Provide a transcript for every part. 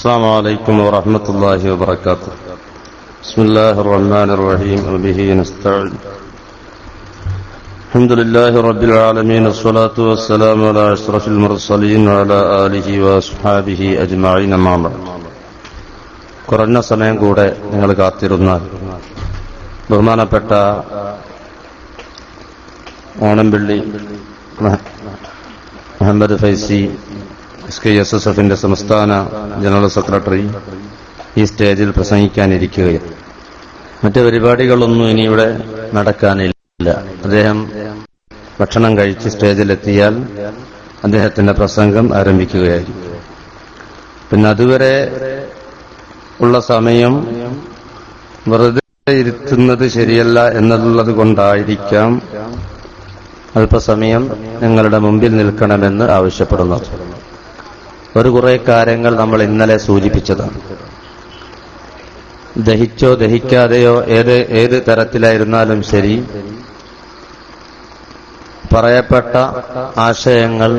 السلام عليكم ورحمة الله وبركاته بسم الله الرحمن الرحيم وبه نستعين الحمد لله رب العالمين الصلاة والسلام على أشرف المرسلين وعلى آله وأصحابه أجمعين ما بعد കുറഞ്ഞ സമയം കൂടെ നിങ്ങൾ കാത്തിരുന്നാൽ ബഹുമാനപ്പെട്ട ഓണംപിള്ളി മഹ- Muhammad Faizy S K S S എഫിന്റെ സംസ്ഥാന ജനറൽ സെക്രട്ടറി ഈ സ്റ്റേജിൽ പ്രസംഗിക്കാനിരിക്കുകയാണ്. മറ്റു പരിപാടികളൊന്നും ഇനിയിവിടെ നടക്കാനില്ല. അദ്ദേഹം ഭക്ഷണം കഴിച്ച് സ്റ്റേജിലെത്തിയാൽ അദ്ദേഹത്തിന്റെ പ്രസംഗം ആരംഭിക്കുകയായിരിക്കും. പിന്നെ അതുവരെ ഉള്ള സമയം വെറുതെ ഇരുത്തുന്നത് ശരിയല്ല എന്നുള്ളത് കൊണ്ടായിരിക്കാം അല്പസമയം നിങ്ങളുടെ മുമ്പിൽ നിൽക്കണമെന്ന് ആവശ്യപ്പെടുന്നത്. ഒരു കുറെ കാര്യങ്ങൾ നമ്മൾ ഇന്നലെ സൂചിപ്പിച്ചതാണ് ദഹിച്ചോ ദഹിക്കാതെയോ ഏത് ഏത് തരത്തിലായിരുന്നാലും ശരി പറയപ്പെട്ട ആശയങ്ങൾ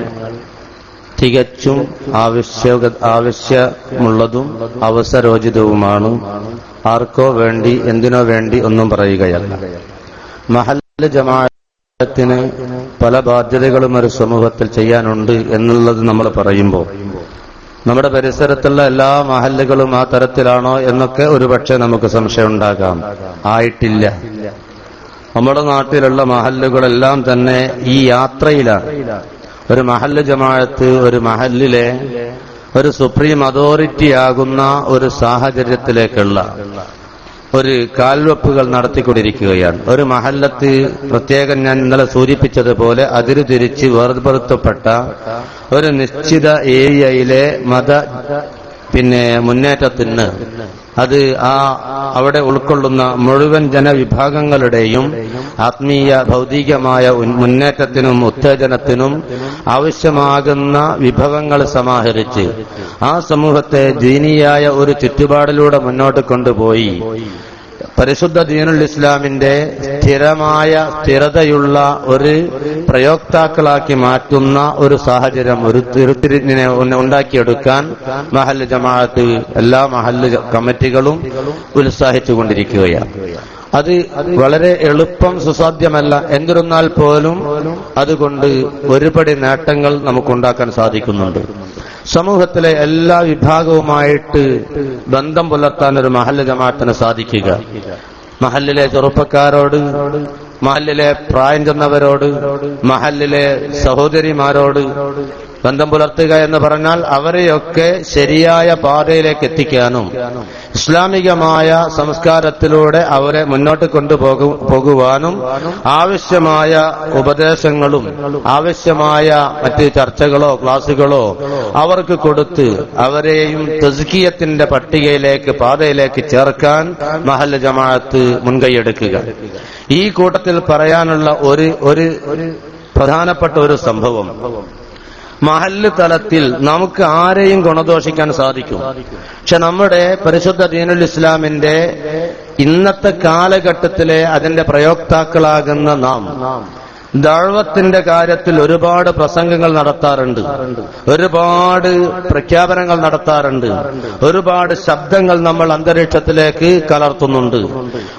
തികച്ചും ആവശ്യ ആവശ്യമുള്ളതും അവസരോചിതവുമാണ്. ആർക്കോ വേണ്ടി എന്തിനോ വേണ്ടി ഒന്നും പറയുകയല്ല. മഹല്ല ജമാഅത്തിന് പല ബാധ്യതകളും ഒരു സമൂഹത്തിൽ ചെയ്യാനുണ്ട് എന്നുള്ളത് നമ്മൾ പറയുമ്പോൾ. നമ്മുടെ പരിസരത്തുള്ള എല്ലാ മഹല്ലുകളും ആ തരത്തിലാണോ എന്നൊക്കെ ഒരുപക്ഷെ നമുക്ക് സംശയം ഉണ്ടാകാം. ആയിട്ടില്ല. നമ്മുടെ നാട്ടിലുള്ള മഹല്ലുകളെല്ലാം തന്നെ ഈ യാത്രയിലാണ്. ഒരു മഹല്ല് ജമാഅത്ത് ഒരു മഹല്ലിലെ ഒരു സുപ്രീം അതോറിറ്റി ആകുന്ന ഒരു സാഹചര്യത്തിലേക്കുള്ള ഒരു കാൽവെപ്പുകൾ നടത്തിക്കൊണ്ടിരിക്കുകയാണ്. ഒരു മഹല്ലത്ത് പ്രത്യേകം ഞാൻ ഇന്നലെ സൂചിപ്പിച്ചതുപോലെ അതിരുതിരിച്ച് വേർപെടുത്തപ്പെട്ട ഒരു നിശ്ചിത ഏരിയയിലെ മത പിന്നെ മുന്നേറ്റത്തിന് അത് ആ അവിടെ ഉൾക്കൊള്ളുന്ന മുഴുവൻ ജനവിഭാഗങ്ങളുടെയും ആത്മീയ ഭൗതികമായ മുന്നേറ്റത്തിനും ഉത്തേജനത്തിനും ആവശ്യമാകുന്ന വിഭവങ്ങൾ സമാഹരിച്ച് ആ സമൂഹത്തെ ദീനീയായ ഒരു ചുറ്റുപാടിലൂടെ മുന്നോട്ട് കൊണ്ടുപോയി. പരിശുദ്ധ ദീനുൽ ഇസ്ലാമിന്റെ സ്ഥിരമായ സ്ഥിരതയുള്ള ഒരു പ്രയോക്താക്കളാക്കി മാറ്റുന്ന ഒരു സാഹചര്യം ഒരു തിരുത്തിരിഞ്ഞിനെ ഉണ്ടാക്കിയെടുക്കാൻ മഹല്ല് ജമാഅത്ത് എല്ലാ മഹല്ല് കമ്മിറ്റികളും ഉത്സാഹിച്ചുകൊണ്ടിരിക്കുകയാണ്. അത് വളരെ എളുപ്പം സുസാധ്യമല്ല. എന്നിരുന്നാൽ പോലും അതുകൊണ്ട് ഒരുപടി നേട്ടങ്ങൾ നമുക്കുണ്ടാക്കാൻ സാധിക്കുന്നുണ്ട്. സമൂഹത്തിലെ എല്ലാ വിഭാഗവുമായിട്ട് ബന്ധം പുലർത്താൻ ഒരു മഹല്ല ജമാഅത്തിന് സാധിക്കുക. മഹല്ലിലെ ചെറുപ്പക്കാരോട് മഹല്ലിലെ പ്രായം ചെന്നവരോട് മഹല്ലിലെ സഹോദരിമാരോട് ബന്ധം പുലർത്തുക എന്ന് പറഞ്ഞാൽ അവരെയൊക്കെ ശരിയായ പാതയിലേക്ക് എത്തിക്കാനും ഇസ്ലാമികമായ സംസ്കാരത്തിലൂടെ അവരെ മുന്നോട്ട് കൊണ്ടുപോകുവാനും ആവശ്യമായ ഉപദേശങ്ങളും ആവശ്യമായ മറ്റ് ചർച്ചകളോ ക്ലാസുകളോ അവർക്ക് കൊടുത്ത് അവരെയും തസ്കിയത്തിന്റെ പട്ടികയിലേക്ക് പാതയിലേക്ക് ചേർക്കാൻ മഹല്ല ജമാഅത്ത് മുൻകൈയെടുക്കുക. ഈ കൂട്ടത്തിൽ പറയാനുള്ള ഒരു ഒരു പ്രധാനപ്പെട്ട ഒരു സംഭവം മഹല്ല് തലത്തിൽ നമുക്ക് ആരെയും ഗുണദോഷിക്കാൻ സാധിക്കും. പക്ഷെ നമ്മുടെ പരിശുദ്ധ ദീനുൽ ഇസ്ലാമിന്റെ ഇന്നത്തെ കാലഘട്ടത്തിലെ അതിന്റെ പ്രയോക്താക്കളാകുന്ന നാം. ദഴവത്തിന്റെ കാര്യത്തിൽ ഒരുപാട് പ്രസംഗങ്ങൾ നടത്താറുണ്ട്. ഒരുപാട് പ്രഖ്യാപനങ്ങൾ നടത്താറുണ്ട്. ഒരുപാട് ശബ്ദങ്ങൾ നമ്മൾ അന്തരീക്ഷത്തിലേക്ക് കലർത്തുന്നുണ്ട്.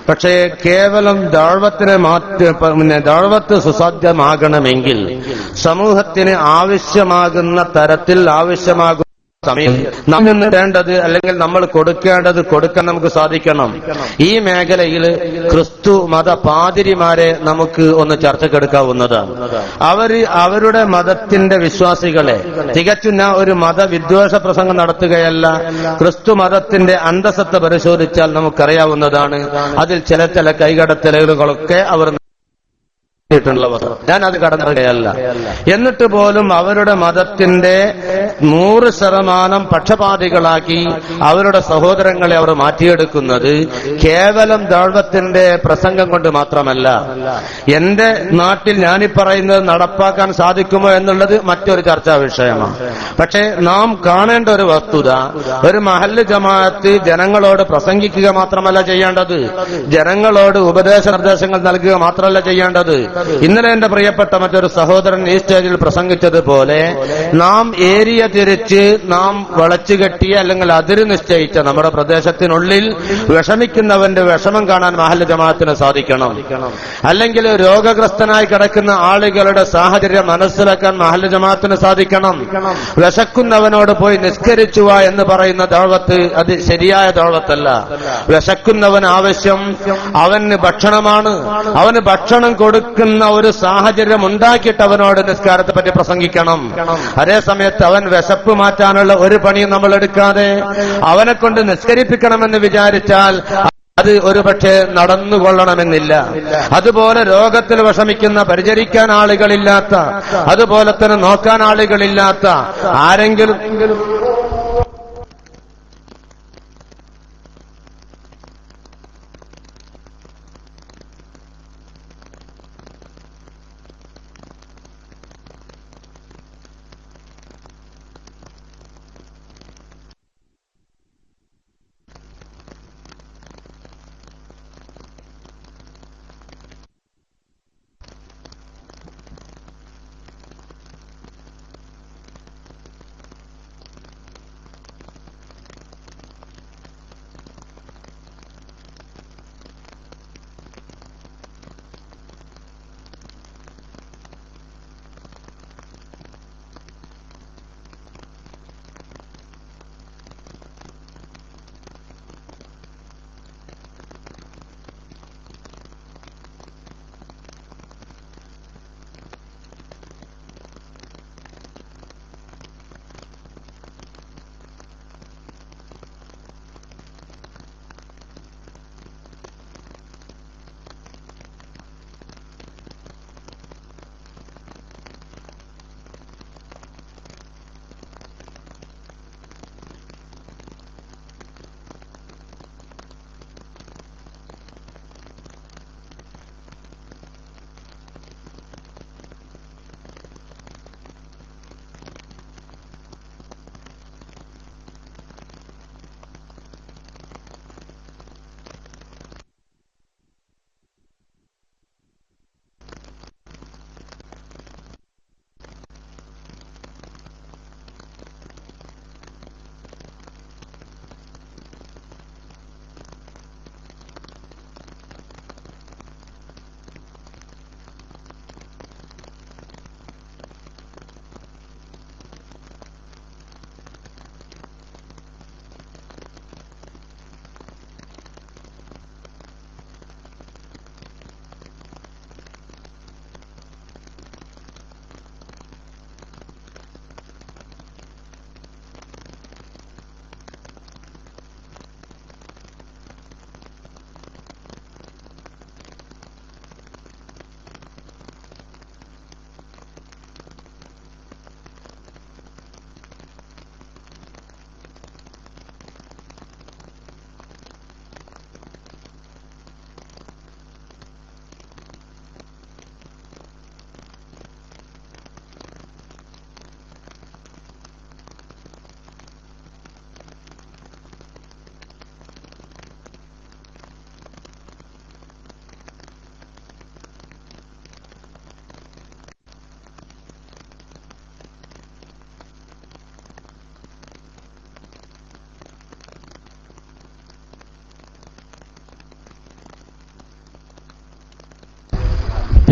പക്ഷേ കേവലം ദാഴ്വത്തിനെ മാറ്റി പിന്നെ ദഴവത്ത് സുസാധ്യമാകണമെങ്കിൽ സമൂഹത്തിന് ആവശ്യമാകുന്ന തരത്തിൽ ആവശ്യമാകുന്ന സമയം നാം നിന്ന് വേണ്ടത് അല്ലെങ്കിൽ നമ്മൾ കൊടുക്കേണ്ടത് കൊടുക്കാൻ നമുക്ക് സാധിക്കണം. ഈ മേഖലയിൽ ക്രിസ്തു മത പാതിരിമാരെ നമുക്ക് ഒന്ന് ചർച്ചക്കെടുക്കാവുന്നതാണ്. അവർ അവരുടെ മതത്തിന്റെ വിശ്വാസികളെ തികച്ചും ഞാൻ ഒരു മതവിദ്വേഷ പ്രസംഗം നടത്തുകയല്ല ക്രിസ്തു മതത്തിന്റെ അന്തസത്ത പരിശോധിച്ചാൽ നമുക്കറിയാവുന്നതാണ്. അതിൽ ചില ചില കൈകടത്തലുകളൊക്കെ അവർ ുള്ളവർ ഞാൻ അത് കടന്നുകയല്ല. എന്നിട്ട് പോലും അവരുടെ മതത്തിന്റെ നൂറ് ശതമാനം പക്ഷപാതികളാക്കി അവരുടെ സഹോദരങ്ങളെ അവർ മാറ്റിയെടുക്കുന്നത് കേവലം ദൗവത്തിന്റെ പ്രസംഗം കൊണ്ട് മാത്രമല്ല. എന്റെ നാട്ടിൽ ഞാനീ പറയുന്നത് നടപ്പാക്കാൻ സാധിക്കുമോ എന്നുള്ളത് മറ്റൊരു ചർച്ചാ വിഷയമാണ്. പക്ഷേ നാം കാണേണ്ട ഒരു വസ്തുത ഒരു മഹല്ല് ജമാഅത്ത് ജനങ്ങളോട് പ്രസംഗിക്കുക മാത്രമല്ല ചെയ്യേണ്ടത്. ജനങ്ങളോട് ഉപദേശ നിർദ്ദേശങ്ങൾ നൽകുക മാത്രമല്ല ചെയ്യേണ്ടത്. ഇന്നലെ എന്റെ പ്രിയപ്പെട്ട മറ്റൊരു സഹോദരൻ ഈ സ്റ്റേജിൽ പ്രസംഗിച്ചതുപോലെ നാം ഏരിയ തിരിച്ച് നാം വളച്ചു കെട്ടിയ അല്ലെങ്കിൽ അതിര് നിശ്ചയിച്ച നമ്മുടെ പ്രദേശത്തിനുള്ളിൽ വിഷമിക്കുന്നവന്റെ വിഷമം കാണാൻ മഹല്ല ജമാഅത്തിന് സാധിക്കണം. അല്ലെങ്കിൽ രോഗഗ്രസ്തനായി കിടക്കുന്ന ആളുകളുടെ സാഹചര്യം മനസ്സിലാക്കാൻ മഹല്ല ജമാഅത്തിന് സാധിക്കണം. വിശക്കുന്നവനോട് പോയി നിസ്കരിച്ചുവ എന്ന് പറയുന്ന ദൗവത്ത് അത് ശരിയായ ദൗവത്തല്ല. വിശക്കുന്നവൻ ആവശ്യം അവന് ഭക്ഷണമാണ്. അവന് ഭക്ഷണം കൊടുക്കുന്ന ഒരു സാഹചര്യം ഉണ്ടാക്കിയിട്ട് അവനോട് നിസ്കാരത്തെ പറ്റി പ്രസംഗിക്കണം. അതേ സമയത്ത് അവൻ വിശപ്പ് മാറ്റാനുള്ള ഒരു പണിയും നമ്മൾ എടുക്കാതെ അവനെ കൊണ്ട് നിസ്കരിപ്പിക്കണമെന്ന് വിചാരിച്ചാൽ അത് ഒരുപക്ഷെ നടന്നുകൊള്ളണമെന്നില്ല. അതുപോലെ രോഗത്തിൽ വിഷമിക്കുന്ന പരിചരിക്കാൻ ആളുകളില്ലാത്ത അതുപോലെ തന്നെ നോക്കാൻ ആളുകളില്ലാത്ത ആരെങ്കിലും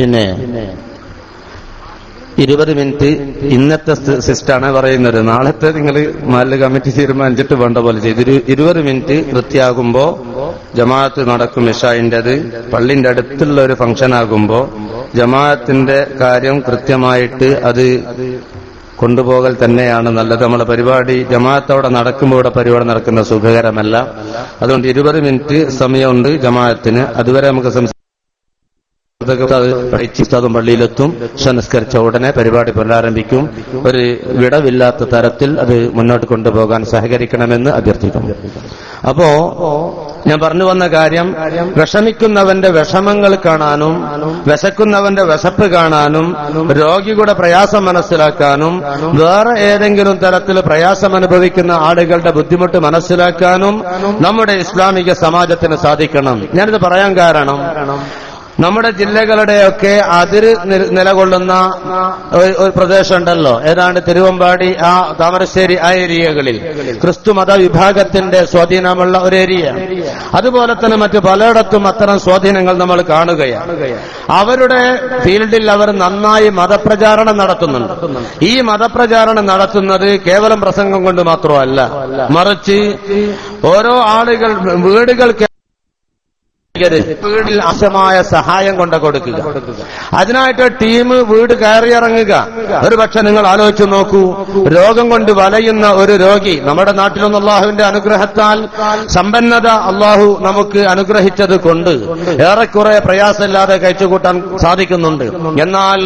പിന്നെ ഇരുപത് മിനിറ്റ് ഇന്നത്തെ സിസ്റ്റാണ് പറയുന്നത്. നാളത്തെ നിങ്ങൾ മാലിന്യ കമ്മിറ്റി തീരുമാനിച്ചിട്ട് വേണ്ട പോലെ ചെയ്ത്. ഇരുപത് മിനിറ്റ് വൃത്തിയാകുമ്പോ ജമാഅത്ത് നടക്കും ഇഷായിന്റെത്. പള്ളിന്റെ അടുത്തുള്ള ഒരു ഫംഗ്ഷൻ ആകുമ്പോ ജമാഅത്തിന്റെ കാര്യം കൃത്യമായിട്ട് അത് കൊണ്ടുപോകൽ തന്നെയാണ് നല്ലത്. നമ്മളെ പരിപാടി ജമാഅത്തോടെ നടക്കുമ്പോൾ ഇവിടെ പരിപാടി നടക്കുന്ന സുഖകരമല്ല. അതുകൊണ്ട് ഇരുപത് മിനിറ്റ് സമയമുണ്ട് ജമാഅത്തിന്. അതുവരെ നമുക്ക് സംസാരിക്കാം. ഉസ്താദും പള്ളിയിലെത്തും. സംസ്കരിച്ച ഉടനെ പരിപാടി പുനരാരംഭിക്കും. ഒരു വിടവില്ലാത്ത തരത്തിൽ അത് മുന്നോട്ട് കൊണ്ടുപോകാൻ സഹകരിക്കണമെന്ന് അഭ്യർത്ഥിക്കുന്നു. അപ്പോ ഞാൻ പറഞ്ഞു വന്ന കാര്യം വിഷമിക്കുന്നവന്റെ വിഷമങ്ങൾ കാണാനും വിശക്കുന്നവന്റെ വിശപ്പ് കാണാനും രോഗിയുടെ പ്രയാസം മനസ്സിലാക്കാനും വേറെ ഏതെങ്കിലും തരത്തിൽ പ്രയാസം അനുഭവിക്കുന്ന ആളുകളുടെ ബുദ്ധിമുട്ട് മനസ്സിലാക്കാനും നമ്മുടെ ഇസ്ലാമിക സമാജത്തിന് സാധിക്കണം. ഞാനിത് പറയാൻ കാരണം നമ്മുടെ ജില്ലകളുടെയൊക്കെ അതിര് നിലകൊള്ളുന്ന ഒരു- പ്രദേശമുണ്ടല്ലോ. ഏതാണ്ട് തിരുവമ്പാടി ആ താമരശ്ശേരി ആ ഏരിയകളിൽ. ക്രിസ്തു മത വിഭാഗത്തിന്റെ സ്വാധീനമുള്ള ഒരു ഏരിയ. അതുപോലെ തന്നെ മറ്റ് പലയിടത്തും അത്തരം സ്വാധീനങ്ങൾ നമ്മൾ കാണുകയാണ്. അവരുടെ ഫീൽഡിൽ അവർ നന്നായി മതപ്രചാരണം നടത്തുന്നുണ്ട്. ഈ മതപ്രചാരണം നടത്തുന്നത് കേവലം പ്രസംഗം കൊണ്ട് മാത്രമല്ല മറിച്ച് ഓരോ ആളുകൾ വീടുകൾ വീടിൽ ആവശ്യമായ സഹായം കൊണ്ട് കൊടുക്കുക. അതിനായിട്ട് ടീം വീട് കയറിയിറങ്ങുക. ഒരു പക്ഷെ നിങ്ങൾ ആലോചിച്ചു നോക്കൂ രോഗം കൊണ്ട് വലയുന്ന ഒരു രോഗി നമ്മുടെ നാട്ടിലൊന്നും അള്ളാഹുവിന്റെ അനുഗ്രഹത്താൽ സമ്പന്നത അള്ളാഹു നമുക്ക് അനുഗ്രഹിച്ചത് കൊണ്ട് ഏറെക്കുറെ പ്രയാസമില്ലാതെ കഴിച്ചുകൂട്ടാൻ സാധിക്കുന്നുണ്ട്. എന്നാൽ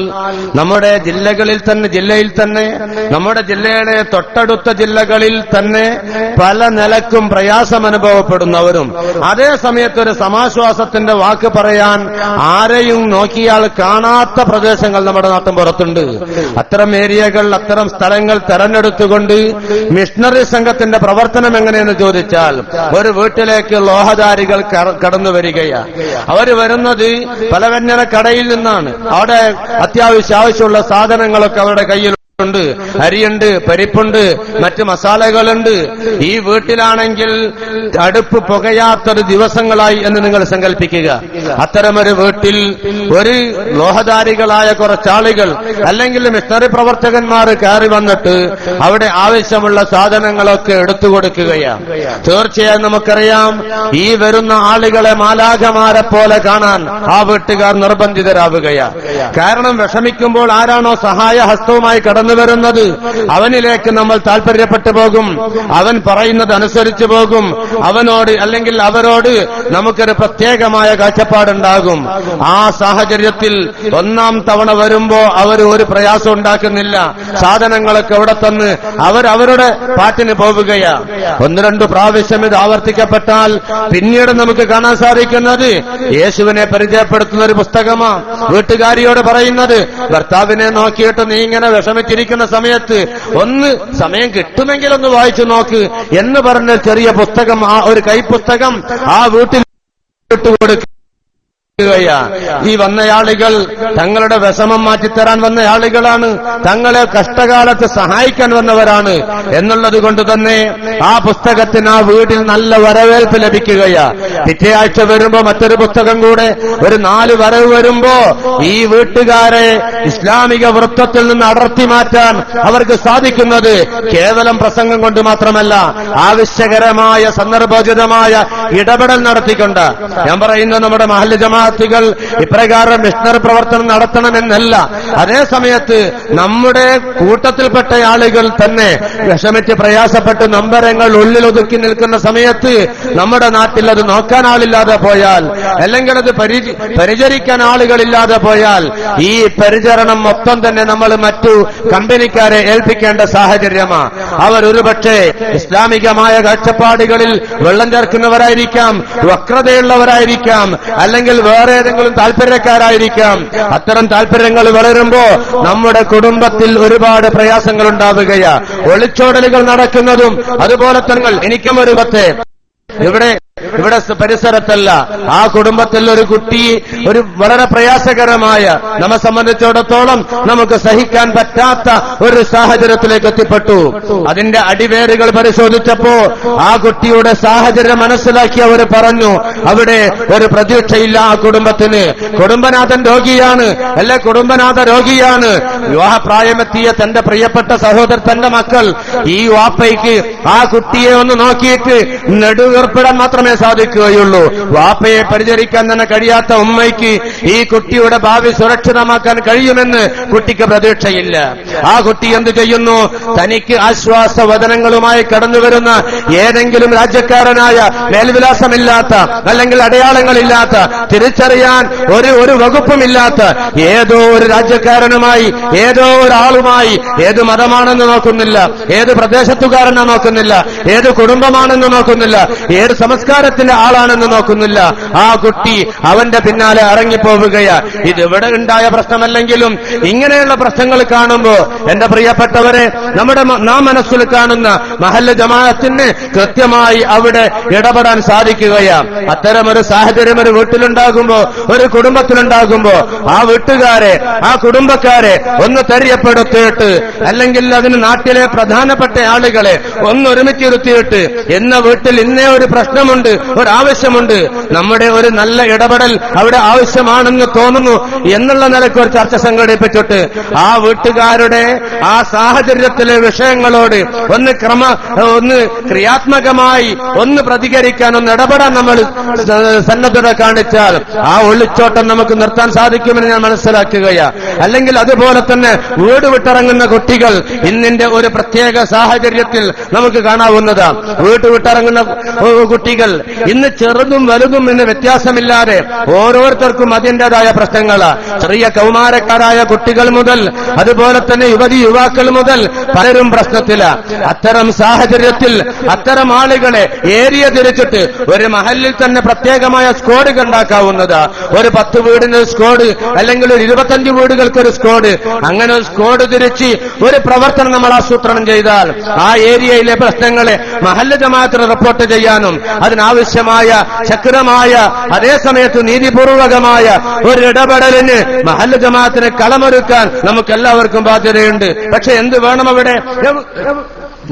നമ്മുടെ ജില്ലകളിൽ തന്നെ ജില്ലയിൽ തന്നെ നമ്മുടെ ജില്ലയുടെ തൊട്ടടുത്ത ജില്ലകളിൽ തന്നെ പല നിലക്കും പ്രയാസം അനുഭവപ്പെടുന്നവരും അതേ സമയത്ത് ഒരു സമാശ്വാസത്തിന്റെ വാക്ക് പറയാൻ ആരെയും നോക്കിയാൽ കാണാത്ത പ്രദേശങ്ങൾ നമ്മുടെ നാട്ടിൻ പുറത്തുണ്ട്. അത്തരം ഏരിയകൾ അത്തരം സ്ഥലങ്ങൾ തെരഞ്ഞെടുത്തുകൊണ്ട് മിഷണറി സംഘത്തിന്റെ പ്രവർത്തനം എങ്ങനെയെന്ന് ചോദിച്ചാൽ ഒരു വീട്ടിലേക്ക് ലോഹധാരികൾ കടന്നു വരികയാണ് അവർ വരുന്നത് പലവ്യഞ്ജന കടയിൽ നിന്നാണ്. അവിടെ അത്യാവശ്യം ആവശ്യമുള്ള സാധനങ്ങളൊക്കെ അവരുടെ കയ്യിൽ ഉണ്ട് അരിയുണ്ട് പരിപ്പുണ്ട് മറ്റ് മസാലകളുണ്ട്. ഈ വീട്ടിലാണെങ്കിൽ അടുപ്പ് പുകയാത്തൊരു ദിവസങ്ങളായി എന്ന് നിങ്ങൾ സങ്കല്പിക്കുക. അത്തരമൊരു വീട്ടിൽ ഒരു ലോഹധാരികളായ കുറച്ചാളുകൾ അല്ലെങ്കിൽ മിഷണറി പ്രവർത്തകന്മാർ കയറി വന്നിട്ട് അവിടെ ആവശ്യമുള്ള സാധനങ്ങളൊക്കെ എടുത്തു കൊടുക്കുകയാണ്. തീർച്ചയായും നമുക്കറിയാം ഈ വരുന്ന ആളുകളെ മാലാഖമാരെ പോലെ കാണാൻ ആ വീട്ടുകാർ നിർബന്ധിതരാവുകയാണ്. കാരണം വിഷമിക്കുമ്പോൾ ആരാണോ സഹായ ഹസ്തവുമായി കടന്നു വരുന്നത്. അവനിലേക്ക് നമ്മൾ താല്പര്യപ്പെട്ടു പോകും. അവൻ പറയുന്നത് അനുസരിച്ചു പോകും. അവനോട് അല്ലെങ്കിൽ അവരോട് നമുക്കൊരു പ്രത്യേകമായ കാഴ്ചപ്പാടുണ്ടാകും. ആ സാഹചര്യത്തിൽ ഒന്നാം തവണ വരുമ്പോ അവർ ഒരു പ്രയാസം ഉണ്ടാക്കുന്നില്ല. സാധനങ്ങളൊക്കെ അവിടെ തന്ന് അവർ അവരുടെ പാട്ടിന് പോവുകയാ. ഒന്ന് രണ്ട് പ്രാവശ്യം ഇത് ആവർത്തിക്കപ്പെട്ടാൽ പിന്നീട് നമുക്ക് കാണാൻ സാധിക്കുന്നത് യേശുവിനെ പരിചയപ്പെടുത്തുന്ന ഒരു പുസ്തകമാ. വീട്ടുകാരിയോട് പറയുന്നത് ഭർത്താവിനെ നോക്കിയിട്ട് നീ ഇങ്ങനെ വിഷമിച്ചിരിക്കുന്ന സമയത്ത് ഒന്ന് സമയം കിട്ടുമെങ്കിൽ ഒന്ന് വായിച്ചു നോക്ക് എന്ന് പറഞ്ഞ ചെറിയ പുസ്തകം ആ ഒരു കൈപ്പുസ്തകം ആ വീട്ടിൽ ഇട്ടുകൊടുക്കുക ഈ വന്നയാളുകൾ തങ്ങളുടെ വിഷമം മാറ്റിത്തരാൻ വന്ന ആളുകളാണ് തങ്ങളെ കഷ്ടകാലത്ത് സഹായിക്കാൻ വന്നവരാണ്. എന്നുള്ളത് കൊണ്ട് തന്നെ ആ പുസ്തകത്തിന് ആ വീട്ടിൽ നല്ല വരവേൽപ്പ് ലഭിക്കുകയാ. പിറ്റേ ആഴ്ച വരുമ്പോ മറ്റൊരു പുസ്തകം കൂടെ ഒരു നാല് വരവ് വരുമ്പോ ഈ വീട്ടുകാരെ ഇസ്ലാമിക വൃത്തത്തിൽ നിന്ന് അടർത്തി മാറ്റാൻ അവർക്ക് സാധിക്കുന്നത് കേവലം പ്രസംഗം കൊണ്ട് മാത്രമല്ല ആവശ്യകരമായ സന്ദർഭോചിതമായ ഇടപെടൽ നടത്തിക്കൊണ്ട്. ഞാൻ പറയുന്ന നമ്മുടെ മഹല്ല് ജമാഅത്തുകൾ ഇപ്രകാരം മിഷണറി പ്രവർത്തനം നടത്തണമെന്നല്ല അതേ സമയത്ത് നമ്മുടെ കൂട്ടത്തിൽപ്പെട്ട ആളുകൾ തന്നെ വിഷമിച്ച് പ്രയാസപ്പെട്ട് നമ്പരങ്ങൾ ഉള്ളിൽ ഒതുക്കി നിൽക്കുന്ന സമയത്ത് നമ്മുടെ നാട്ടിൽ അത് നോക്കാൻ ആളില്ലാതെ പോയാൽ അല്ലെങ്കിൽ അത് പരി- പരിചരിക്കാൻ ആളുകളില്ലാതെ പോയാൽ ഈ പരിചരണം മൊത്തം തന്നെ നമ്മൾ മറ്റു കമ്പനിക്കാരെ ഏൽപ്പിക്കേണ്ട സാഹചര്യമാണ് അവർ ഒരുപക്ഷെ ഇസ്ലാമികമായ കാഴ്ചപ്പാടുകളിൽ വെള്ളം ചേർക്കുന്നവരായിരിക്കാം വക്രതയുള്ളവരായിരിക്കാം അല്ലെങ്കിൽ വേറെ ഏതെങ്കിലും താല്പര്യക്കാരായിരിക്കാം. അത്തരം താല്പര്യങ്ങൾ വളരുമ്പോ നമ്മുടെ കുടുംബത്തിൽ ഒരുപാട് പ്രയാസങ്ങൾ ഉണ്ടാവുകയാ. ഒളിച്ചോടലുകൾ നടക്കുന്നതും അതുപോലെ തന്നെ എനിക്കും ഒരു പത്ത്. ഇവിടെ ഇവിടെ പരിസരത്തല്ല. ആ കുടുംബത്തിൽ ഒരു കുട്ടി ഒരു വളരെ പ്രയാസകരമായ നമ്മെ സംബന്ധിച്ചിടത്തോളം നമുക്ക് സഹിക്കാൻ പറ്റാത്ത ഒരു സാഹചര്യത്തിലേക്ക് എത്തിപ്പെട്ടു. അതിന്റെ അടിവേരുകൾ പരിശോധിച്ചപ്പോ ആ കുട്ടിയുടെ സാഹചര്യം മനസ്സിലാക്കി അവർ പറഞ്ഞു അവിടെ ഒരു പ്രതീക്ഷയില്ല ആ കുടുംബത്തിന്. കുടുംബനാഥൻ രോഗിയാണ്. അല്ലെ കുടുംബനാഥ രോഗിയാണ്. വിവാഹപ്രായമെത്തിയ തന്റെ പ്രിയപ്പെട്ട സഹോദരൻ തന്റെ മക്കൾ ഈ വാപ്പയ്ക്ക് ആ കുട്ടിയെ ഒന്ന് നോക്കിയിട്ട് നെടുവീർപ്പിടാൻ മാത്രമേ സാധിക്കുകയുള്ളൂ. വാപ്പയെ പരിചരിക്കാൻ തന്നെ കഴിയാത്ത ഉമ്മയ്ക്ക് ഈ കുട്ടിയുടെ ഭാവി സുരക്ഷിതമാക്കാൻ കഴിയുമെന്ന് കുട്ടിക്ക് പ്രതീക്ഷയില്ല. ആ കുട്ടി എന്ത് ചെയ്യുന്നു? തനിക്ക് ആശ്വാസവദനങ്ങളുമായി കടന്നു വരുന്ന ഏതെങ്കിലും രാജ്യക്കാരനായ മേൽവിലാസമില്ലാത്ത അല്ലെങ്കിൽ അടയാളങ്ങളില്ലാത്ത തിരിച്ചറിയാൻ ഒരു ഒരു വകുപ്പുമില്ലാത്ത ഏതോ ഒരു രാജ്യക്കാരനുമായി ഏതോ ഒരാളുമായി ഏത് മതമാണെന്ന് നോക്കുന്നില്ല ഏത് പ്രദേശത്തുകാരനെ നോക്കുന്നില്ല ഏത് കുടുംബമാണെന്ന് നോക്കുന്നില്ല ഏത് സംസ്കാരം സംസ്കാരത്തിന്റെ ആളാണെന്ന് നോക്കുന്നില്ല. ആ കുട്ടി അവന്റെ പിന്നാലെ ഇറങ്ങിപ്പോവുകയാ. ഇത് ഇവിടെ ഉണ്ടായ പ്രശ്നമല്ലെങ്കിലും ഇങ്ങനെയുള്ള പ്രശ്നങ്ങൾ കാണുമ്പോ എന്റെ പ്രിയപ്പെട്ടവരെ നമ്മുടെ നാം മനസ്സിൽ കാണുന്ന മഹല്ല ജമാഅത്തിന് കൃത്യമായി അവിടെ ഇടപെടാൻ സാധിക്കുകയാ. അത്തരമൊരു സാഹചര്യം ഒരു വീട്ടിലുണ്ടാകുമ്പോ ഒരു കുടുംബത്തിലുണ്ടാകുമ്പോ ആ വീട്ടുകാരെ ആ കുടുംബക്കാരെ ഒന്ന് തെരിയപ്പെടുത്തിയിട്ട് അല്ലെങ്കിൽ അതിന് നാട്ടിലെ പ്രധാനപ്പെട്ട ആളുകളെ ഒന്ന് ഒരുമിച്ചിരുത്തിയിട്ട് എന്ന വീട്ടിൽ ഇന്നേ ഒരു പ്രശ്നമുണ്ട് ആവശ്യമുണ്ട് നമ്മുടെ ഒരു നല്ല ഇടപെടൽ അവിടെ ആവശ്യമാണെന്ന് തോന്നുന്നു എന്നുള്ള നിലയ്ക്ക് ഒരു ചർച്ച സംഘടിപ്പിച്ചിട്ട് ആ വീട്ടുകാരുടെ ആ സാഹചര്യത്തിലെ വിഷയങ്ങളോട് ഒന്ന് ക്രമ ഒന്ന് ക്രിയാത്മകമായി ഒന്ന് പ്രതികരിക്കാൻ ഒന്ന് ഇടപെടാൻ നമ്മൾ സന്നദ്ധത കാണിച്ചാൽ ആ ഒളിച്ചോട്ടം നമുക്ക് നിർത്താൻ സാധിക്കുമെന്ന് ഞാൻ മനസ്സിലാക്കുകയാ. അല്ലെങ്കിൽ അതുപോലെ തന്നെ വീട് വിട്ടിറങ്ങുന്ന കുട്ടികൾ ഇന്നിന്റെ ഒരു പ്രത്യേക സാഹചര്യത്തിൽ നമുക്ക് കാണാവുന്നതാണ് വീട് വിട്ടിറങ്ങുന്ന കുട്ടികൾ ഇന്ന് ചെറുതും വലുതും എന്ന് വ്യത്യാസമില്ലാതെ ഓരോരുത്തർക്കും അതിന്റേതായ പ്രശ്നങ്ങൾ. ചെറിയ കൗമാരക്കാരായ കുട്ടികൾ മുതൽ അതുപോലെ തന്നെ യുവതി യുവാക്കൾ മുതൽ പലരും പ്രശ്നത്തില അത്തരം സാഹചര്യത്തിൽ അത്തരം ആളുകളെ ഏരിയ തിരിച്ചിട്ട് ഒരു മഹലിൽ തന്നെ പ്രത്യേകമായ സ്ക്വാഡ് ഉണ്ടാക്കാവുന്നത് ഒരു പത്ത് വീടിന് സ്ക്വാഡ് അല്ലെങ്കിൽ ഒരു ഇരുപത്തഞ്ച് വീടുകൾക്ക് ഒരു സ്ക്വാഡ്. അങ്ങനെ ഒരു സ്ക്വാഡ് തിരിച്ച് ഒരു പ്രവർത്തനം നമ്മൾ ആസൂത്രണം ചെയ്താൽ ആ ഏരിയയിലെ പ്രശ്നങ്ങളെ മഹല്ല ജമാഅത്തിന് റിപ്പോർട്ട് ചെയ്യാനും അതിനാവശ്യമായ ശക്തമായ അതേസമയത്ത് നീതിപൂർവകമായ ഒരു ഇടപെടലിന് മഹല്ല ജമാഅത്തിന് കളമൊരുക്കാൻ നമുക്ക് എല്ലാവർക്കും ബാധ്യതയുണ്ട്. പക്ഷെ എന്ത് വേണം അവിടെ?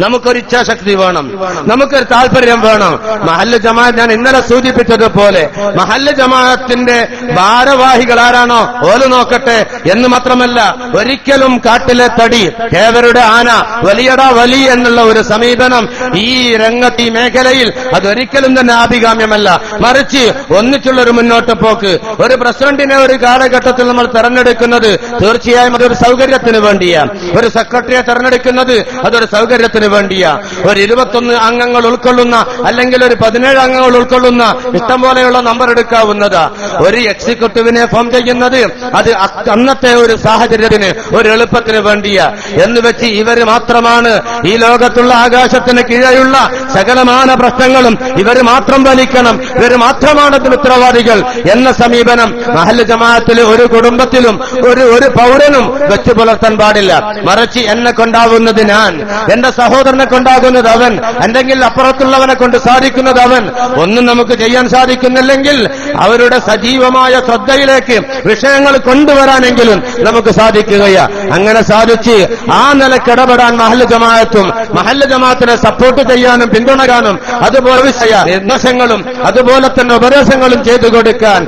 നമുക്കൊരു ഇച്ഛാശക്തി വേണം. നമുക്കൊരു താല്പര്യം വേണം. മഹല്ല ജമാഅത്ത് ഞാൻ ഇന്നലെ സൂചിപ്പിച്ചതുപോലെ മഹല്ല ജമാഅത്തിന്റെ ഭാരവാഹികൾ ആരാണോ ഓൽ നോക്കട്ടെ എന്ന് മാത്രമല്ല ഒരിക്കലും കാട്ടിലെ തടി ഏവരുടെ ആന വലിയടാ വലി എന്നുള്ള ഒരു സമീപനം ഈ രംഗത്ത് ഈ മേഖലയിൽ അതൊരിക്കലും തന്നെ ആഭികാമ്യമല്ല. മറിച്ച് ഒന്നിച്ചുള്ള ഒരു മുന്നോട്ട് പോക്ക്. ഒരു പ്രസിഡന്റിനെ ഒരു കാലഘട്ടത്തിൽ നമ്മൾ തെരഞ്ഞെടുക്കുന്നത് തീർച്ചയായും അതൊരു സൗകര്യത്തിന് വേണ്ടിയാണ്. ഒരു സെക്രട്ടറിയെ തെരഞ്ഞെടുക്കുന്നത് അതൊരു സൗകര്യത്തിന് വേണ്ടിയാ. ഒരു ഇരുപത്തൊന്ന് അംഗങ്ങൾ ഉൾക്കൊള്ളുന്ന അല്ലെങ്കിൽ ഒരു പതിനേഴ് അംഗങ്ങൾ ഉൾക്കൊള്ളുന്ന ഇഷ്ടം പോലെയുള്ള നമ്പർ എടുക്കാവുന്നത്. ഒരു എക്സിക്യൂട്ടീവിനെ ഫോം ചെയ്യുന്നത് അത് അന്നത്തെ ഒരു സാഹചര്യത്തിന് ഒരു എളുപ്പത്തിന് വേണ്ടിയ. എന്ന് വെച്ച് ഇവർ മാത്രമാണ് ഈ ലോകത്തുള്ള ആകാശത്തിന് കീഴെയുള്ള സകലമാന പ്രശ്നങ്ങളും ഇവർ മാത്രം വലിക്കണം ഇവർ മാത്രമാണ് അതിന് ഉത്തരവാദികൾ എന്ന സമീപനം മഹൽ ജമാഅത്തിലെ ഒരു കുടുംബത്തിലും ഒരു ഒരു പൗരനും വെച്ചു പുലർത്താൻ പാടില്ല. മറിച്ച് എന്നെ കൊണ്ടാവുന്നത് ഞാൻ. എന്റെ സഹോദരനെ കൊണ്ടാകുന്നത് അവൻ അല്ലെങ്കിൽ അപ്പുറത്തുള്ളവനെ കൊണ്ട് സാധിക്കുന്നത് അവൻ ഒന്നും നമുക്ക് ചെയ്യാൻ സാധിക്കുന്നില്ലെങ്കിൽ അവരുടെ സജീവമായ ശ്രദ്ധയിലേക്ക് വിഷയങ്ങൾ കൊണ്ടുവരാനെങ്കിലും നമുക്ക് സാധിക്കുകയാ അങ്ങനെ സാധിച്ച് ആ നിലയ്ക്ക് ഇടപെടാൻ മഹല്ല ജമാഅത്തും മഹല്ല ജമാഅത്തിനെ സപ്പോർട്ട് ചെയ്യാനും പിന്തുണരാനും അതുപോലെ നിർദ്ദേശങ്ങളും അതുപോലെ തന്നെ ഉപദേശങ്ങളും ചെയ്തു കൊടുക്കാൻ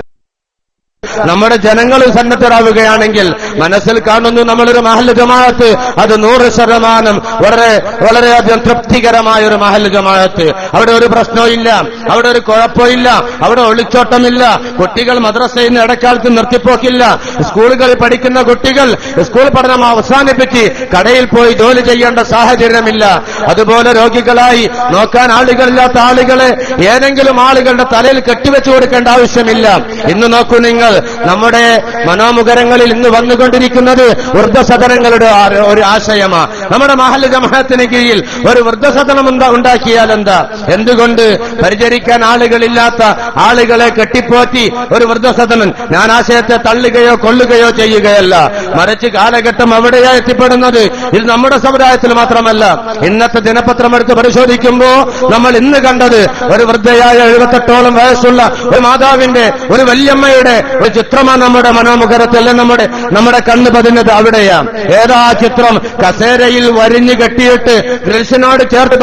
നമ്മുടെ ജനങ്ങൾ സന്നദ്ധരാവുകയാണെങ്കിൽ മനസ്സിൽ കാണുന്നു നമ്മളൊരു മഹൽ ജമാഅത്ത്. അത് നൂറ് ശതമാനം വളരെ വളരെയധികം തൃപ്തികരമായ ഒരു മഹൽ ജമാഅത്ത്. അവിടെ ഒരു പ്രശ്നവും ഇല്ല അവിടെ ഒരു കുഴപ്പമില്ല അവിടെ ഒളിച്ചോട്ടമില്ല. കുട്ടികൾ മദ്രസയിൽ നിന്ന് ഇടക്കാലത്ത് നിർത്തിപ്പോക്കില്ല. സ്കൂളുകളിൽ പഠിക്കുന്ന കുട്ടികൾ സ്കൂൾ പഠനം അവസാനിപ്പിച്ച് കടയിൽ പോയി ജോലി ചെയ്യേണ്ട സാഹചര്യമില്ല. അതുപോലെ രോഗികളായി നോക്കാൻ ആളുകളില്ലാത്ത ആളുകളെ ഏതെങ്കിലും ആളുകളുടെ തലയിൽ കെട്ടിവെച്ചു കൊടുക്കേണ്ട ആവശ്യമില്ല. ഇന്ന് നോക്കൂ നിങ്ങൾ നമ്മുടെ മനോമുഖരങ്ങളിൽ ഇന്ന് വന്നുകൊണ്ടിരിക്കുന്നത് വൃദ്ധസദനങ്ങളുടെ ഒരു ആശയമാണ് നമ്മുടെ മഹല്ല ജമഹത്തിന് കീഴിൽ ഒരു വൃദ്ധസദനം ഉണ്ടാ- ഉണ്ടാക്കിയാൽ എന്താ? എന്തുകൊണ്ട് പരിചരിക്കാൻ ആളുകളില്ലാത്ത ആളുകളെ കെട്ടിപ്പോറ്റി ഒരു വൃദ്ധസദനം? ഞാൻ ആശയത്തെ തള്ളുകയോ കൊള്ളുകയോ ചെയ്യുകയല്ല. മറിച്ച് കാലഘട്ടം അവിടെയാ എത്തിപ്പെടുന്നത്. ഇത് നമ്മുടെ സമുദായത്തിൽ മാത്രമല്ല. ഇന്നത്തെ ദിനപത്രം എടുത്ത് പരിശോധിക്കുമ്പോ നമ്മൾ ഇന്ന് കണ്ടത് ഒരു വൃദ്ധയായ എഴുപത്തെട്ടോളം വയസ്സുള്ള ഒരു മാതാവിന്റെ ഒരു വല്യമ്മയുടെ ഒരു ചിത്രമാണ് നമ്മുടെ മനോമുഖരത്തിൽ നമ്മുടെ നമ്മുടെ കണ്ണ് പതിഞ്ഞത് അവിടെയാണ്. ഏതാ ചിത്രം? കസേരയിൽ വരിഞ്ഞു കെട്ടിയിട്ട് ഗ്രിൽസിനോട് ചേർത്ത്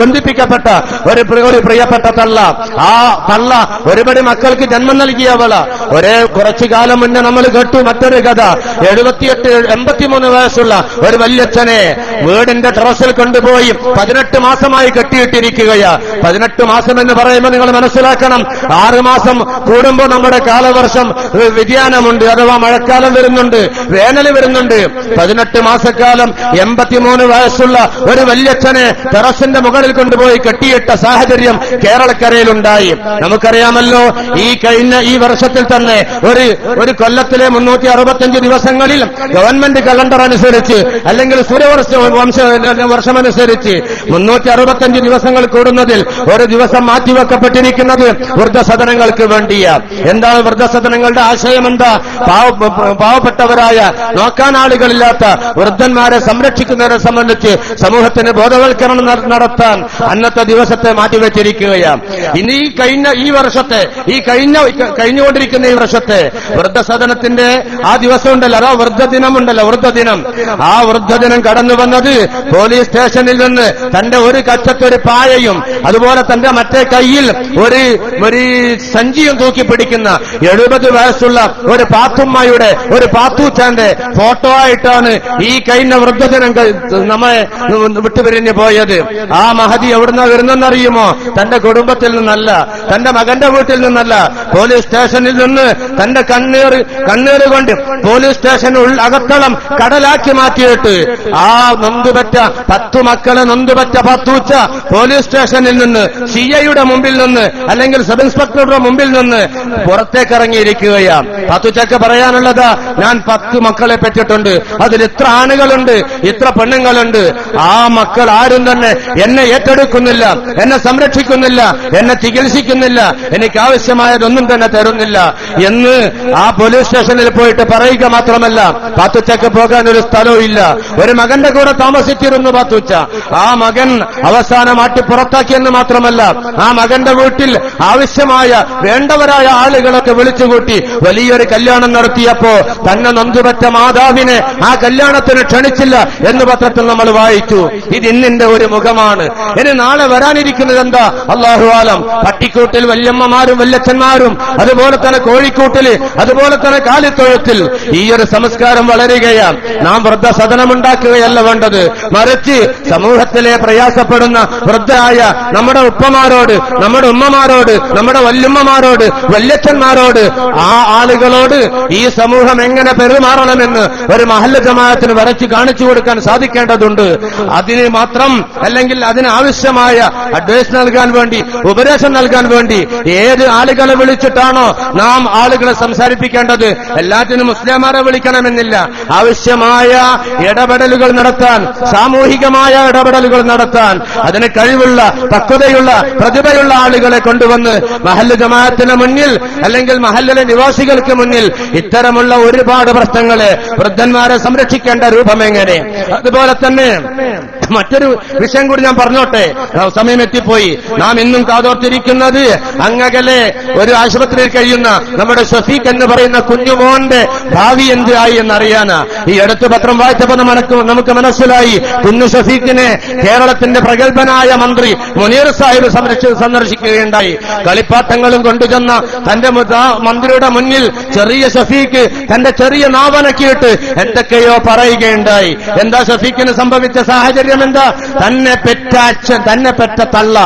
ബന്ധിപ്പിക്കപ്പെട്ട ഒരു ഒരു പ്രിയപ്പെട്ട തള്ള. ആ തള്ള ഒരുപടി മക്കൾക്ക് ജന്മം നൽകിയവള. ഒരേ കുറച്ചു കാലം മുന്നേ നമ്മൾ കേട്ടു മറ്റൊരു കഥ. എഴുപത്തിയെട്ട് എൺപത്തിമൂന്ന് വയസ്സുള്ള ഒരു വല്യച്ഛനെ വീടിന്റെ ടെറസിൽ കൊണ്ടുപോയി പതിനെട്ട് മാസമായി കെട്ടിയിട്ടിരിക്കുകയാ. പതിനെട്ട് മാസം എന്ന് പറയുമ്പോൾ നിങ്ങൾ മനസ്സിലാക്കണം ആറ് മാസം കൂടുമ്പോൾ നമ്മുടെ കാലവർഷം വ്യതിയാനമുണ്ട് അഥവാ മഴക്കാലം വരുന്നുണ്ട് വേനൽ വരുന്നുണ്ട്. പതിനെട്ട് മാസക്കാലം എൺപത് എൺപത്തിമൂന്ന് വയസ്സുള്ള ഒരു വല്യച്ഛനെ ടെറസിന്റെ മുകളിൽ കൊണ്ടുപോയി കെട്ടിയിട്ട സാഹചര്യം കേരളക്കരയിലുണ്ടായി. നമുക്കറിയാമല്ലോ ഈ കഴിഞ്ഞ ഈ വർഷത്തിൽ തന്നെ ഒരു ഒരു കൊല്ലത്തിലെ മുന്നൂറ്റി അറുപത്തഞ്ച് ദിവസങ്ങളിൽ ഗവൺമെന്റ് കലണ്ടർ അനുസരിച്ച് അല്ലെങ്കിൽ സൂര്യവർഷ വംശ വർഷമനുസരിച്ച് മുന്നൂറ്റി അറുപത്തഞ്ച് ദിവസങ്ങൾ കൂടുന്നതിൽ ഒരു ദിവസം മാറ്റിവെക്കപ്പെട്ടിരിക്കുന്നത് വൃദ്ധസദനങ്ങൾക്ക് വേണ്ടിയ. എന്താണ് വൃദ്ധസദനങ്ങളുടെ ആശയം എന്താ പാവ- പാവപ്പെട്ടവരായ നോക്കാൻ ആളുകളില്ലാത്ത വൃദ്ധന്മാരെ സംരക്ഷിക്കുന്നവരെ സംബന്ധിച്ച് സമൂഹത്തിന് ബോധവൽക്കരണം നടത്താൻ അന്നത്തെ ദിവസത്തെ മാറ്റിവെച്ചിരിക്കുകയാണ്. ഇനി ഈ കഴിഞ്ഞ ഈ വർഷത്തെ ഈ കഴിഞ്ഞ കഴിഞ്ഞുകൊണ്ടിരിക്കുന്ന ഈ വർഷത്തെ വൃദ്ധസദനത്തിന്റെ ആ ദിവസം ഉണ്ടല്ലോ അതാ വൃദ്ധദിനം ഉണ്ടല്ലോ വൃദ്ധദിനം. ആ വൃദ്ധദിനം കടന്നു വന്നത് പോലീസ് സ്റ്റേഷനിൽ നിന്ന് തന്റെ ഒരു കച്ചത്തൊരു പായയും അതുപോലെ തന്റെ മറ്റേ കയ്യിൽ ഒരു ഒരു സഞ്ചിയും തൂക്കി പിടിക്കുന്ന എഴുപത് വയസ്സുള്ള ഒരു പാത്തുമ്മയുടെ ഒരു പാത്തൂച്ചാന്റെ ഫോട്ടോ ആയിട്ടാണ് ഈ കഴിഞ്ഞ വൃദ്ധജനങ്ങൾ നമ്മെ വിട്ടുപിരിഞ്ഞു പോയത്. ആ മഹതി എവിടുന്ന വരുന്നെന്നറിയുമോ തന്റെ കുടുംബത്തിൽ നിന്നല്ല തന്റെ മകന്റെ വീട്ടിൽ നിന്നല്ല പോലീസ് സ്റ്റേഷനിൽ നിന്ന് തന്റെ കണ്ണീർ കണ്ണീർ കൊണ്ട് പോലീസ് സ്റ്റേഷൻ അകത്തളം കടലാക്കി മാറ്റിയിട്ട് ആ നൊന്തുപറ്റ പത്തു മക്കളെ നൊന്തുപറ്റ പത്തൂച്ച പോലീസ് സ്റ്റേഷനിൽ നിന്ന് സിഐയുടെ മുമ്പിൽ നിന്ന് അല്ലെങ്കിൽ സബ് ഇൻസ്പെക്ടറുടെ മുമ്പിൽ നിന്ന് പുറത്തേക്ക് ഇറങ്ങിയിരിക്കുകയാണ് പത്തുച്ചക്ക് പറയാനുള്ളത് ഞാൻ പത്ത് മക്കളെ പെറ്റിട്ടുണ്ട്. അതിൽ ഇത്ര ആണുകളുണ്ട് ഇത്ര പെണ്ണുങ്ങളുണ്ട്. ആ മക്കൾ ആരും തന്നെ എന്നെ ഏറ്റെടുക്കുന്നില്ല എന്നെ സംരക്ഷിക്കുന്നില്ല എന്നെ ചികിത്സിക്കുന്നില്ല എനിക്ക് ആവശ്യമായതൊന്നും തന്നെ തരുന്നില്ല. എന്ന് ആ പോലീസ് സ്റ്റേഷനിൽ പോയിട്ട് പറയുക മാത്രമല്ല പാത്തുച്ചക്ക് പോകാൻ ഒരു സ്ഥലവും ഇല്ല. ഒരു മകന്റെ കൂടെ താമസിച്ചിരുന്നു പാത്തുച്ച ആ മകൻ അവസാനം അവസാനമാട്ടി പുറത്താക്കിയെന്ന് മാത്രമല്ല ആ മകന്റെ വീട്ടിൽ ആവശ്യമായ വേണ്ടവരായ ആളുകളൊക്കെ വിളിച്ചുകൂട്ടി വലിയൊരു കല്യാണം നടത്തിയപ്പോ തന്നെ നൊന്തുപറ്റ മാതാവിനെ ആ കല്യാണത്തിന് ക്ഷണിച്ചില്ല എന്ന് പത്രത്തിൽ നമ്മൾ വായിച്ചു. ഇത് ഇന്നിന്റെ ഒരു മുഖമാണ്. ഇനി നാളെ വരാനിരിക്കുന്നത് എന്താ? അള്ളാഹു ആലം. പട്ടിക്കൂട്ടിൽ വല്യമ്മമാരും വല്യച്ഛന്മാരും അതുപോലെ തന്നെ കോഴിക്കൂട്ടിൽ അതുപോലെ തന്നെ കാലിത്തൊഴുത്തിൽ ഈ ഒരു സംസ്കാരം വളരുകയാണ്. നാം വൃദ്ധ വൃദ്ധസദനമുണ്ടാക്കുകയല്ല വേണ്ടത്. മറിച്ച് സമൂഹത്തിലെ പ്രയാസപ്പെടുന്ന വൃദ്ധരായ നമ്മുടെ ഉപ്പമാരോട് നമ്മുടെ ഉമ്മമാരോട് നമ്മുടെ വല്യമ്മമാരോട് വല്യച്ഛന്മാരോട് ആ ആളുകളോട് ഈ സമൂഹം എങ്ങനെ പെരുമാറണമെന്ന് ഒരു മഹല്ല ജമാഅത്തിന് വരച്ച് കാണിച്ചു കൊടുക്കാൻ സാധിക്കേണ്ടതുണ്ട്. അതിന് മാത്രം അല്ലെങ്കിൽ അതിനാവശ്യമായ അഡ്വൈസ് നൽകാൻ വേണ്ടി ഉപദേശം നൽകാൻ വേണ്ടി ഏത് ആളുകളെ വിളിച്ചിട്ടാണോ നാം ആളുകളെ സംസാരിപ്പിക്കേണ്ടത്? എല്ലാത്തിനും മുസ്ലിംമാരെ വിളിക്കണമെന്നില്ല. ആവശ്യമായ ഇടപെടലുകൾ നടത്താൻ സാമൂഹികമായ ഇടപെടലുകൾ നടത്താൻ അതിന് കഴിവുള്ള പക്വതയുള്ള പ്രതിഭയുള്ള ആളുകളെ കൊണ്ടുവന്ന് മഹല്ല് ജമാഅത്തിന് മുന്നിൽ അല്ലെങ്കിൽ മഹല്ലിലെ നിവാസികൾക്ക് മുന്നിൽ ഇത്തരമുള്ള ഒരുപാട് പ്രശ്നങ്ങളെ വൃദ്ധന്മാരെ സംരക്ഷിക്കേണ്ട രൂപം എങ്ങനെ അതുപോലെ തന്നെ മറ്റൊരു വിഷയം കൂടി ഞാൻ പറഞ്ഞോട്ടെ. സമയം എത്തിപ്പോയി നാം ഇന്നും കാതോർത്തിരിക്കുന്നത് അങ്ങകലെ ഒരു ആശുപത്രിയിൽ കഴിയുന്ന നമ്മുടെ ഷഫീഖ് എന്ന് പറയുന്ന കുഞ്ഞുമോന്റെ ഭാവി എന്തായി എന്നറിയാനാ. ഈ അടുത്ത പത്രം വായിച്ചപ്പോ നമുക്ക് നമുക്ക് മനസ്സിലായി. കുഞ്ഞു ഷഫീഖിനെ കേരളത്തിന്റെ പ്രഗത്ഭനായ മന്ത്രി മുനീർ സാഹിബ് സന്ദർശിക്കുകയുണ്ടായി. കളിപ്പാട്ടങ്ങളും കൊണ്ടുചെന്ന തന്റെ മുത- മന്ത്രിയുടെ മുന്നിൽ ചെറിയ ഷഫീഖ് തന്റെ ചെറിയ നാവനക്കിയിട്ട് എന്തൊക്കെയോ പറയുകയുണ്ടായി. എന്താ ഷഫീഖിന് സംഭവിച്ച സാഹചര്യം എന്താ? തന്നെ പെറ്റ അച്ഛൻ തന്നെ പെറ്റ തള്ള.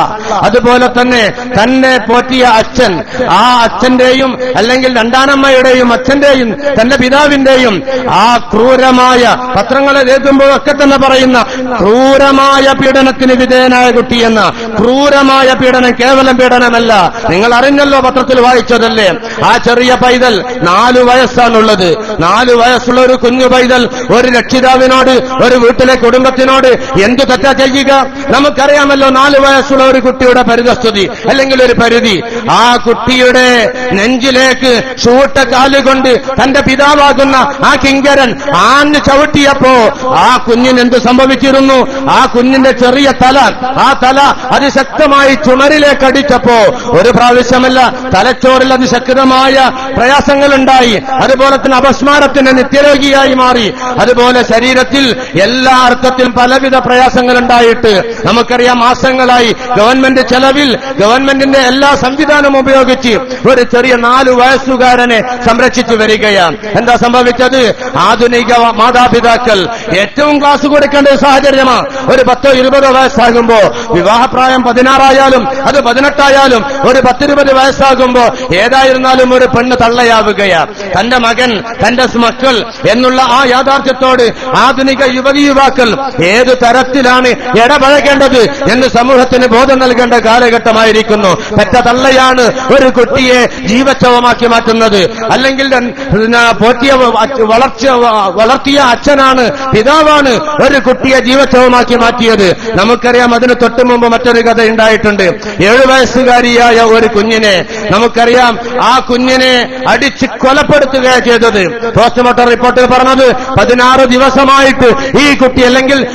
അതുപോലെ തന്നെ തന്നെ പോറ്റിയ അച്ഛൻ. ആ അച്ഛന്റെയും അല്ലെങ്കിൽ രണ്ടാനമ്മയുടെയും അച്ഛന്റെയും തന്റെ പിതാവിന്റെയും ആ ക്രൂരമായ പത്രങ്ങളെ എഴുതുമ്പോഴൊക്കെ തന്നെ പറയുന്ന ക്രൂരമായ പീഡനത്തിന് വിധേയനായ കുട്ടിയെന്ന ക്രൂരമായ പീഡനം കേവലം പീഡനമല്ല. നിങ്ങൾ അറിഞ്ഞല്ലോ പത്രത്തിൽ വായിച്ചതല്ലേ? ആ ചെറിയ പൈതൽ. നാലു വയസ്സാണുള്ളത്. നാലു വയസ്സുള്ള ഒരു കുഞ്ഞു പൈതൽ ഒരു രക്ഷിതാവിനോട് ഒരു വീട്ടിലെ കുടുംബത്തിനോട് എന്തു തെറ്റാ ചെയ്യുക? നമുക്കറിയാമല്ലോ നാലു വയസ്സുള്ള ഒരു കുട്ടിയുടെ പരിതസ്ഥിതി അല്ലെങ്കിൽ ഒരു പരിധി. ആ കുട്ടിയുടെ നെഞ്ചിലേക്ക് ചൂട്ട കാലുകൊണ്ട് തന്റെ പിതാവാകുന്ന ആ കിങ്കരൻ ആഞ്ഞു ചവിട്ടിയപ്പോ ആ കുഞ്ഞിന് എന്ത് സംഭവിച്ചിരുന്നു? ആ കുഞ്ഞിന്റെ ചെറിയ തല ആ തല അതിശക്തമായി ചുമരിലേക്ക് അടിച്ചപ്പോ ഒരു പ്രാവശ്യമല്ല തലച്ചോറിൽ അതിശക്തമായ പ്രയാസങ്ങളുണ്ടായി. അതുപോലെ തന്നെ അപസ്മാരത്തിന് നിത്യരോഗിയായി മാറി. അതുപോലെ ശരീരത്തിൽ എല്ലാ അർത്ഥത്തിലും പലവിധ പ്രയാസങ്ങൾ ഉണ്ടായിട്ട് നമുക്കറിയാം മാസങ്ങളായി ഗവൺമെന്റ് ചെലവിൽ ഗവൺമെന്റിന്റെ എല്ലാ സംവിധാനവും ഉപയോഗിച്ച് ഒരു ചെറിയ നാല് വയസ്സുകാരനെ സംരക്ഷിച്ചു വരികയാണ്. എന്താ സംഭവിച്ചത്? ആധുനിക മാതാപിതാക്കൾ ഏറ്റവും ക്ലാസ് കൊടുക്കേണ്ട ഒരു സാഹചര്യമാണ്. ഒരു പത്തോ ഇരുപതോ വയസ്സാകുമ്പോ വിവാഹപ്രായം പതിനാറായാലും അത് പതിനെട്ടായാലും ഒരു പത്തിരുപത് വയസ്സാകുമ്പോ ഏതായിരുന്നാലും ഒരു പെണ്ണ് തള്ളയാവുകയാണ് തന്റെ മകൻ തന്റെ മക്കൾ എന്നുള്ള ആ യാഥാർത്ഥ്യത്തോട് ആധുനിക യുവ യുവതി യുവാക്കൾ ഏത് തരത്തിലാണ് ഇടപഴകേണ്ടത് എന്ന് സമൂഹത്തിന് ബോധം നൽകേണ്ട കാലഘട്ടമായിരിക്കുന്നു. പെറ്റ തള്ളയാണ് ഒരു കുട്ടിയെ ജീവച്ഛവമാക്കി മാറ്റുന്നത്. അല്ലെങ്കിൽ പോറ്റിയ വളർച്ച വളർത്തിയ അച്ഛനാണ് പിതാവാണ് ഒരു കുട്ടിയെ ജീവച്ഛവമാക്കി മാറ്റിയത്. നമുക്കറിയാം അതിന് തൊട്ടു മുമ്പ് മറ്റൊരു കഥ ഉണ്ടായിട്ടുണ്ട് ഏഴു വയസ്സുകാരിയായ ഒരു കുഞ്ഞിനെ നമുക്കറിയാം ആ കുഞ്ഞിനെ അടിച്ച് കൊലപ്പെടുത്തുകയാണ് ചെയ്തത്. പോസ്റ്റ്മോർട്ടം റിപ്പോർട്ടിൽ പറഞ്ഞത് പതിനാറ് ദിവസമായിട്ട് ഈ കുട്ടി അല്ലെങ്കിൽ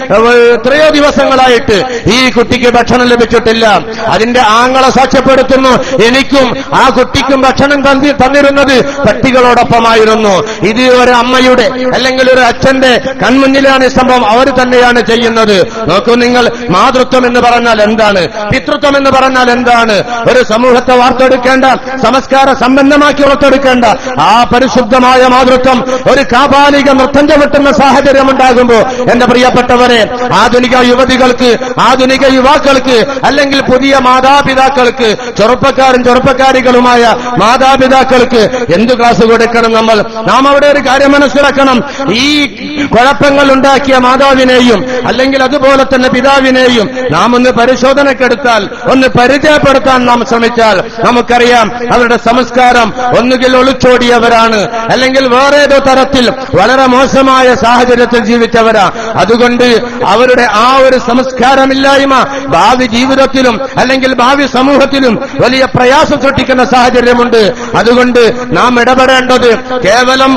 എത്രയോ ദിവസങ്ങളായിട്ട് ഈ കുട്ടിക്ക് ഭക്ഷണം ലഭിച്ചിട്ടില്ല. അതിന്റെ ആങ്ങളെ സാക്ഷ്യപ്പെടുത്തുന്നു. എനിക്കും ആ കുട്ടിക്കും ഭക്ഷണം തന്നി- തന്നിരുന്നത് പട്ടികളോടൊപ്പമായിരുന്നു. ഇത് ഒരു അമ്മയുടെ അല്ലെങ്കിൽ ഒരു അച്ഛന്റെ കൺമുന്നിലാണ് ഈ സംഭവം. അവർ തന്നെയാണ് ചെയ്യുന്നത്. നോക്കൂ നിങ്ങൾ മാതൃത്വം എന്ന് പറഞ്ഞാൽ എന്താണ്? പിതൃത്വം എന്ന് പറഞ്ഞാൽ എന്താണ്? ഒരു സമൂഹത്തെ വാർത്തെടുക്കേണ്ട സംസ്കാര സമ്പന്നമാക്കി വളർത്തെടുക്കേണ്ട ആ പരിശുദ്ധമായ മാതൃത്വം ഒരു കാപാലിക നൃത്തം ചവിട്ടുന്ന സാഹചര്യം ഉണ്ടാകുമ്പോൾ എന്റെ പ്രിയപ്പെട്ടവരെ ആധുനിക യുവതികൾക്ക് ആധുനിക യുവാക്കൾക്ക് അല്ലെങ്കിൽ പുതിയ മാതാപിതാക്കൾക്ക് ചെറുപ്പക്കാരും ചെറുപ്പക്കാരികളുമായ മാതാപിതാക്കൾക്ക് എന്ത് ക്ലാസ് കൊടുക്കണം നമ്മൾ? നാം അവിടെ ഒരു കാര്യം മനസ്സിലാക്കണം. ഈ കുഴപ്പങ്ങൾ ഉണ്ടാക്കിയ മാതാവിനെയും അല്ലെങ്കിൽ അതുപോലെ തന്നെ പിതാവിനെയും നാം ഒന്ന് പരിശോധനക്കെടുത്താൽ ഒന്ന് പരിചയപ്പെടുത്താൻ നാം ശ്രമിച്ചാൽ നമുക്കറിയാം അവരുടെ സംസ്കാരം ഒന്നുകിൽ ഒളിച്ചോടിയവരാണ്. അല്ലെങ്കിൽ വേറെ ഏതോ തരത്തിൽ വളരെ മോശമായ സാഹചര്യത്തിൽ ജീവിച്ചവരാ. അതുകൊണ്ട് അവരുടെ ആ ഒരു സംസ്കാരമില്ലായ്മ ഭാവി ജീവിതത്തിലും അല്ലെങ്കിൽ ഭാവി സമൂഹത്തിലും വലിയ പ്രയാസം സൃഷ്ടിക്കുന്ന സാഹചര്യമുണ്ട്. അതുകൊണ്ട് നാം ഇടപെടേണ്ടത് കേവലം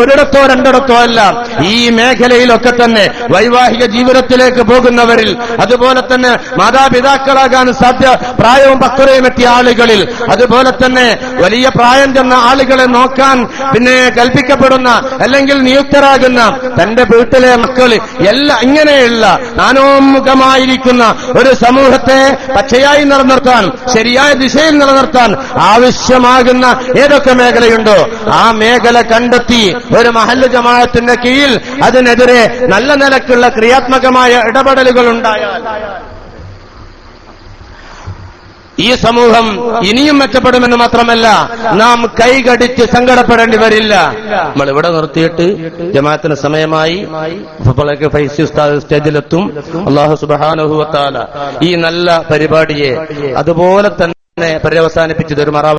ഒരിടത്തോ രണ്ടിടത്തോ അല്ല. ഈ മേഖലയിലൊക്കെ തന്നെ വൈവാഹിക ജീവിതത്തിലേക്ക് പോകുന്നവരിൽ അതുപോലെ തന്നെ മാതാപിതാക്കളാകാൻ സാധ്യ പ്രായവും പക്വതയും എത്തിയ ആളുകളിൽ അതുപോലെ തന്നെ വലിയ പ്രായം ചെന്ന ആളുകളെ നോക്കാൻ പിന്നെ കൽപ്പിക്കപ്പെടുന്ന അല്ലെങ്കിൽ നിയുക്തരാകുന്ന തന്റെ വീട്ടിലെ മക്കൾ എല്ലാ ഇങ്ങനെയുള്ള നാനോമുഖമായിരിക്കുന്ന ഒരു സമൂഹത്തെ പച്ചയായി നിലനിർത്താൻ ശരിയായ ദിശയിൽ നിലനിർത്താൻ ആവശ്യമാകുന്ന ഏതൊക്കെ മേഖലയുണ്ടോ ആ മേഖല കണ്ടെത്തി ഒരു മഹല്ല് ജമാഅത്തിന്റെ കീഴിൽ അതിനെതിരെ നല്ല നിലക്കുള്ള ക്രിയാത്മകമായ ഇടപെടലുകൾ ഉണ്ടായാൽ ഈ സമൂഹം ഇനിയും മെച്ചപ്പെടുമെന്ന് മാത്രമല്ല നാം കൈകടിച്ച് സങ്കടപ്പെടേണ്ടി വരില്ല. നമ്മൾ ഇവിടെ നിർത്തിയിട്ട് ജമാഅത്തിന് സമയമായി ഉസ്താദ് സ്റ്റേജിലെത്തും. അള്ളാഹു സുബാനുഹുവത്താല ഈ നല്ല പരിപാടിയെ അതുപോലെ തന്നെ പര്യവസാനിപ്പിച്ചു തരുമാറാവട്ടെ